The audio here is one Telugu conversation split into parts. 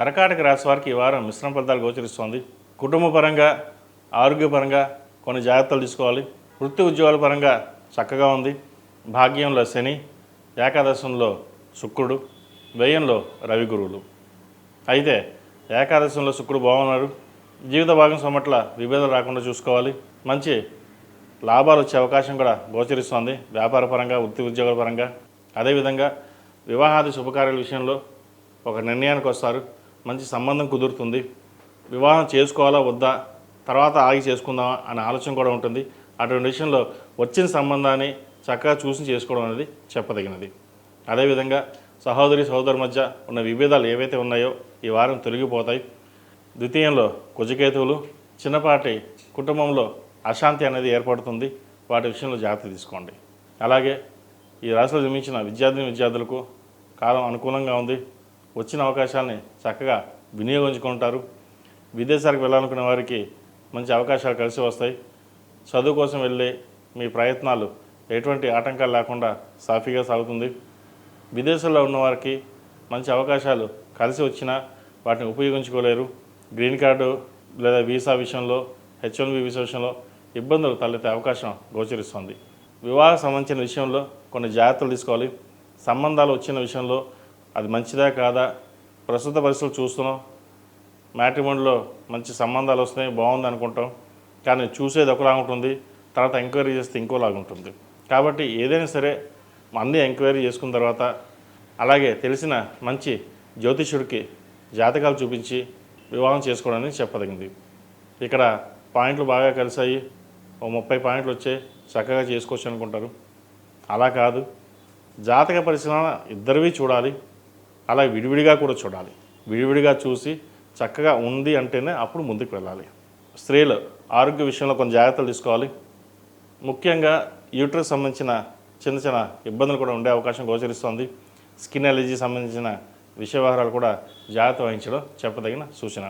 కర్కాటక రాశి వారికి ఈ వారం మిశ్రమ ఫలితాలు గోచరిస్తోంది. కుటుంబ పరంగా ఆరోగ్యపరంగా కొన్ని జాగ్రత్తలు తీసుకోవాలి. వృత్తి ఉద్యోగాల పరంగా చక్కగా ఉంది. భాగ్యంలో శని ఏకాదశంలో శుక్రుడు వ్యయంలో రవి గురువులు. అయితే ఏకాదశంలో శుక్రుడు బాగున్నారు జీవిత భాగం పట్ల విభేదాలు రాకుండా చూసుకోవాలి. మంచి లాభాలు వచ్చే అవకాశం కూడా గోచరిస్తోంది. వ్యాపారపరంగా వృత్తి ఉద్యోగాల పరంగా. అదేవిధంగా వివాహాది శుభకార్యాల విషయంలో ఒక నిర్ణయానికి వస్తారు. మంచి సంబంధం కుదురుతుంది. వివాహం చేసుకోవాలా వద్దా? తర్వాత ఆగి చేసుకుందామా అనే ఆలోచన కూడా ఉంటుంది. అటువంటి విషయంలో వచ్చిన సంబంధాన్ని చక్కగా చూసి చేసుకోవడం అనేది చెప్పదగినది. అదేవిధంగా సహోదరి సహోదరు మధ్య ఉన్న విభేదాలు ఏవైతే ఉన్నాయో ఈ వారం తొలగిపోతాయి. ద్వితీయంలో కుజకేతువులు చిన్నపాటి కుటుంబంలో అశాంతి అనేది ఏర్పడుతుంది. వాటి విషయంలో జాగ్రత్త తీసుకోండి. అలాగే ఈ రాశిలో జన్మించిన విద్యార్థిని విద్యార్థులకు కాలం అనుకూలంగా ఉంది. వచ్చిన అవకాశాలని చక్కగా వినియోగించుకుంటారు. విదేశాలకు వెళ్ళాలనుకునే వారికి మంచి అవకాశాలు కలిసి వస్తాయి. చదువు కోసం వెళ్ళే మీ ప్రయత్నాలు ఎటువంటి ఆటంకాలు లేకుండా సాఫీగా సాగుతుంది. విదేశాల్లో ఉన్నవారికి మంచి అవకాశాలు కలిసి వచ్చినా వాటిని ఉపయోగించుకోలేరు. గ్రీన్ కార్డు లేదా వీసా విషయంలో హెచ్ వన్ బి వీసా విషయంలో ఇబ్బందులు తలెత్తే అవకాశం గోచరిస్తుంది. వివాహ సంబంధించిన విషయంలో కొన్ని జాగ్రత్తలు తీసుకోవాలి. సంబంధాలు వచ్చిన విషయంలో అది మంచిదా కాదా? ప్రస్తుత పరిస్థితులు చూస్తున్నాం. మ్యాట్రిమోన్లో మంచి సంబంధాలు వస్తున్నాయి బాగుంది అనుకుంటాం. కానీ చూసేది ఒకలా ఉంటుంది తర్వాత ఎంక్వైరీ చేస్తే ఇంకోలాగా ఉంటుంది. కాబట్టి ఏదైనా సరే అన్నీ ఎంక్వైరీ చేసుకున్న తర్వాత అలాగే తెలిసిన మంచి జ్యోతిష్యుడికి జాతకాలు చూపించి వివాహం చేసుకోవడానికి చెప్పదగింది. ఇక్కడ పాయింట్లు బాగా కలిసాయి ఓ ముప్పై పాయింట్లు వచ్చే చక్కగా చేసుకోవచ్చు అనుకుంటారు. అలా కాదు. జాతక పరిశీలన ఇద్దరివి చూడాలి. అలా విడివిడిగా కూడా చూడాలి. విడివిడిగా చూసి చక్కగా ఉంది అంటేనే అప్పుడు ముందుకు వెళ్ళాలి. స్త్రీలు ఆరోగ్య విషయంలో కొన్ని జాగ్రత్తలు తీసుకోవాలి. ముఖ్యంగా యూట్రస్ సంబంధించిన చిన్న చిన్న ఇబ్బందులు కూడా ఉండే అవకాశం గోచరిస్తోంది. స్కిన్ ఎలర్జీ సంబంధించిన విషయ వ్యవహారాలు కూడా జాగ్రత్త వహించడం చెప్పదగిన సూచన.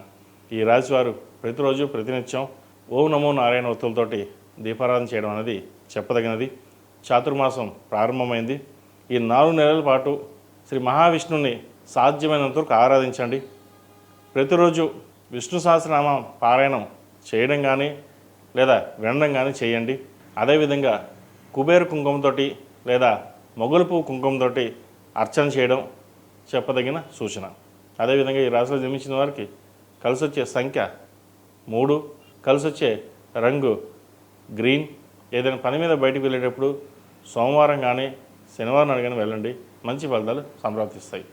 ఈ రాశివారు ప్రతిరోజు ప్రతినిత్యం ఓం నమో నారాయణ వత్తులతోటి దీపారాధన చేయడం అనేది చెప్పదగినది. చాతుర్మాసం ప్రారంభమైంది. ఈ నాలుగు నెలల పాటు శ్రీ మహావిష్ణుని సాధ్యమైనంత వరకు ఆరాధించండి. ప్రతిరోజు విష్ణు సహస్రనామ పారాయణం చేయడం కానీ లేదా వినడం కానీ చేయండి. అదేవిధంగా కుబేర కుంకుమతోటి లేదా మొగలు పువ్వు కుంకుమతోటి అర్చన చేయడం చెప్పదగిన సూచన. అదేవిధంగా ఈ రాశిలో జన్మించిన వారికి కలిసి వచ్చే సంఖ్య మూడు. కలిసి వచ్చే రంగు గ్రీన్. ఏదైనా పని మీద బయటకు వెళ్ళేటప్పుడు సోమవారం కానీ శనివారం కానీ వెళ్ళండి. మంచి ఫలితాలు సంప్రాప్తిస్తాయి.